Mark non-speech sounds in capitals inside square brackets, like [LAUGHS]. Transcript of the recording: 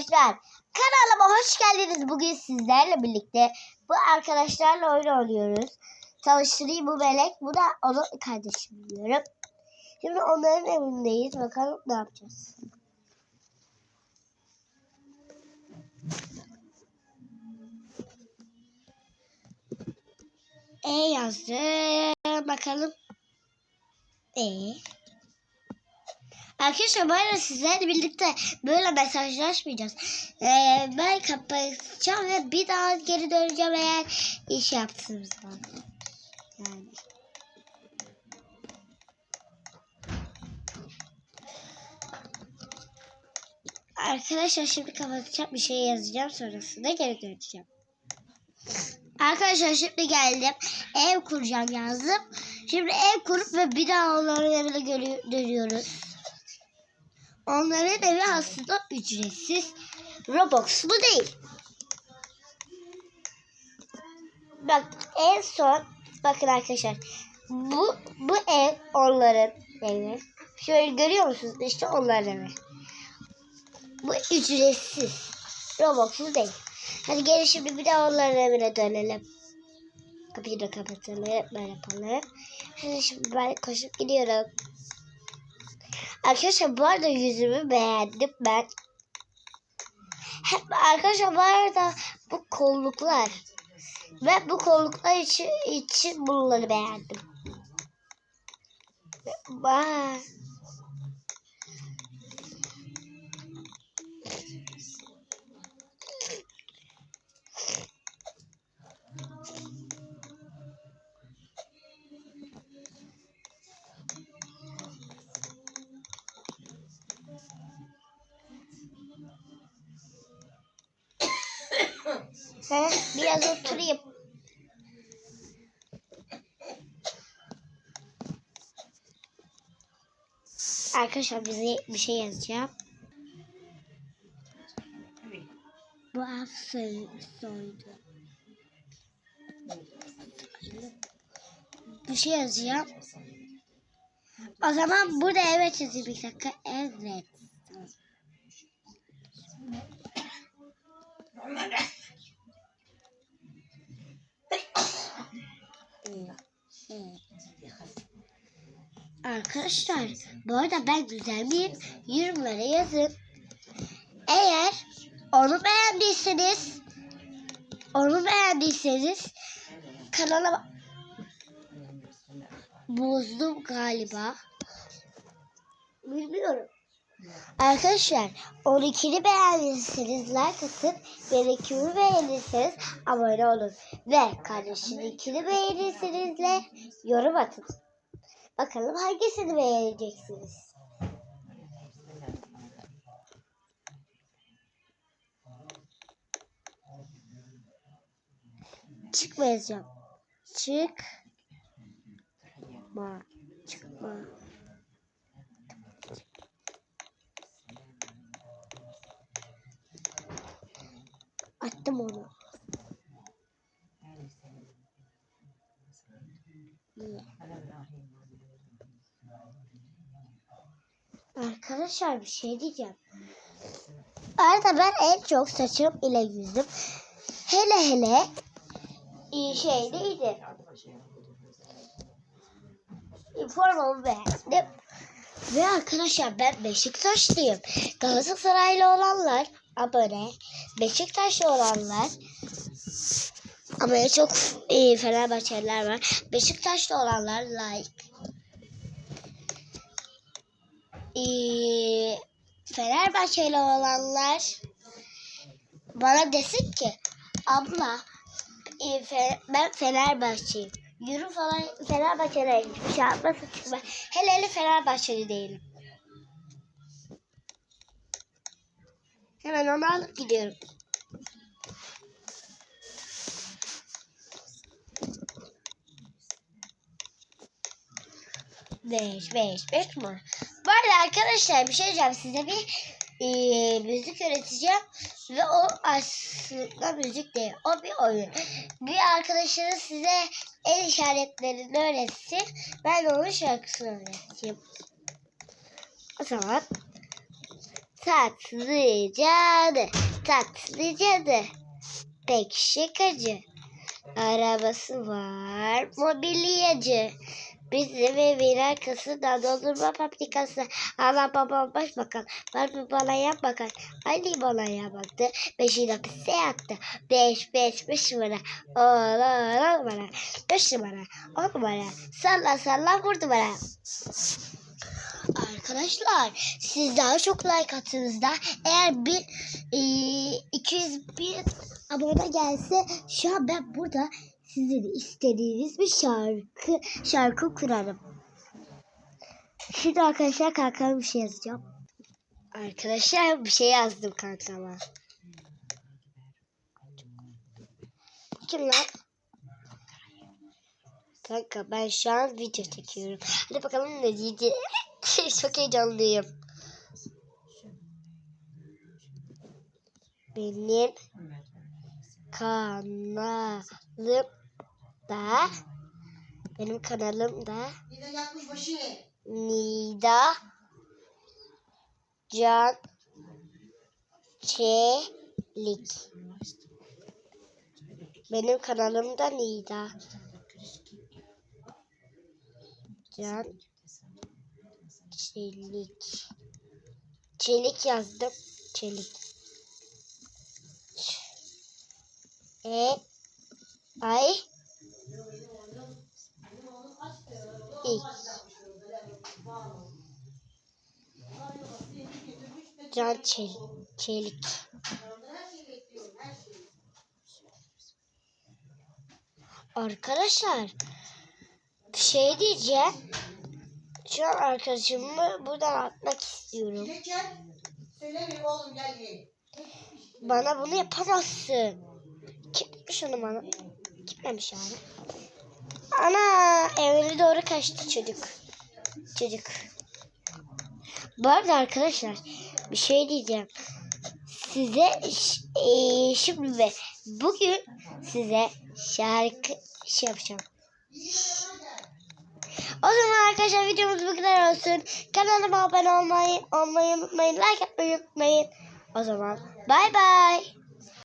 arkadaşlar. Kanalıma hoş geldiniz. Bugün sizlerle birlikte bu arkadaşlarla oyun oynuyoruz. Tanıştırayım bu melek. Bu da onun kardeşim diyorum. Şimdi onların evindeyiz. Bakalım ne yapacağız. E yazdım. Bakalım. E. Arkadaşlar arada sizlerle birlikte böyle mesajlaşmayacağız. Ee, ben kapatacağım ve bir daha geri döneceğim eğer iş yaptığım zaman. Yani. Arkadaşlar şimdi kapatacağım bir şey yazacağım sonrasında geri döneceğim. Arkadaşlar şimdi geldim. Ev kuracağım yazdım. Şimdi ev kurup ve bir daha görü- dönüyoruz. Onların evi aslında ücretsiz. Robux'lu değil. Bak en son bakın arkadaşlar. Bu bu ev onların evi. Şöyle görüyor musunuz? İşte onların evi. Bu ücretsiz. Robux'lu değil. Hadi gelin şimdi bir daha onların evine dönelim. Kapıyı da kapatalım. Böyle yapalım. Şimdi, şimdi ben koşup gidiyorum. Arkadaşlar bu arada yüzümü beğendim ben. Hep arkadaşlar bu arada bu kolluklar. Ben bu kolluklar için, için bunları beğendim. Bak. He, biraz oturayım. Arkadaşlar bize bir şey yazacağım. Bu af soy- soydu. Bir şey yazacağım. O zaman burada evet yazayım bir dakika. Evet. Arkadaşlar bu arada ben güzel? Yorumlara yazın. Eğer onu beğendiyseniz onu beğendiyseniz kanala bozdum galiba. Bilmiyorum. Arkadaşlar 12'ni beğendiyseniz like atın. Benimkini beğenirseniz abone olun. Ve kardeşininkini beğenirseniz de yorum atın. Bakalım hangisini beğeneceksiniz. Çıkma yazacağım. Çık. Ma. Çıkma. Attım onu. Arkadaşlar bir şey diyeceğim. Arada ben en çok saçım ile yüzüm. Hele hele iyi şey neydi? Formamı beğendim. Ve arkadaşlar ben Beşiktaşlıyım. Galatasaraylı olanlar abone. Beşiktaşlı olanlar ama çok e, Fenerbahçeliler var. Beşiktaşlı olanlar like. Ee, Fenerbahçeli olanlar bana desin ki abla e, Fe- ben Fenerbahçeliyim. Yürü falan Fenerbahçe'ye hiçbir şey hele hele Fenerbahçeli değilim. Hemen onu alıp gidiyorum. Beş, beş, beş mi? Bu arada arkadaşlar bir şey diyeceğim size bir e, müzik öğreteceğim ve o aslında müzik değil o bir oyun. Bir arkadaşınız size el işaretlerini öğretsin ben onun şarkısını öğreteyim. O zaman Tatlı cadı, tatlı cadı. Pek şakacı. Arabası var, mobilyacı. Bizim evin arkasında dondurma fabrikası. Ana babam başbakan. Var mı bana yap bakan. Ali bana ya baktı. Beşin hapiste yattı. Beş beş beş numara. Oğlan on numara. Beş numara. On numara. Salla salla vur numara. Arkadaşlar siz daha çok like attığınızda eğer bir e, 201 abone gelse şu an ben burada sizin istediğiniz bir şarkı şarkı kurarım. Şimdi arkadaşlar kankama bir şey yazacağım. Arkadaşlar bir şey yazdım kankama. Kim lan? Kanka ben şu an video çekiyorum. Hadi bakalım ne diyecek. [LAUGHS] Çok heyecanlıyım. Benim kanalımda benim kanalımda. Nida Can Çelik benim kanalımda Nida Can Çelik. Çelik yazdım. Çelik. E Ay. İlk. Can Çelik, Çelik. Arkadaşlar şey diyeceğim. Şu an arkadaşımı buradan atmak istiyorum. Geçer. Söyle bir oğlum gel. Bana bunu yapamazsın. Kimmiş onu bana? Gitmemiş abi. Ana evine doğru kaçtı çocuk. Çocuk. Bu arada arkadaşlar bir şey diyeceğim. Size eee, şimdi bugün size şarkı şey yapacağım. O zaman arkadaşlar videomuz bu kadar olsun. Kanalıma abone olmayı, olmayı unutmayın. Like atmayı unutmayın. O zaman bay bay.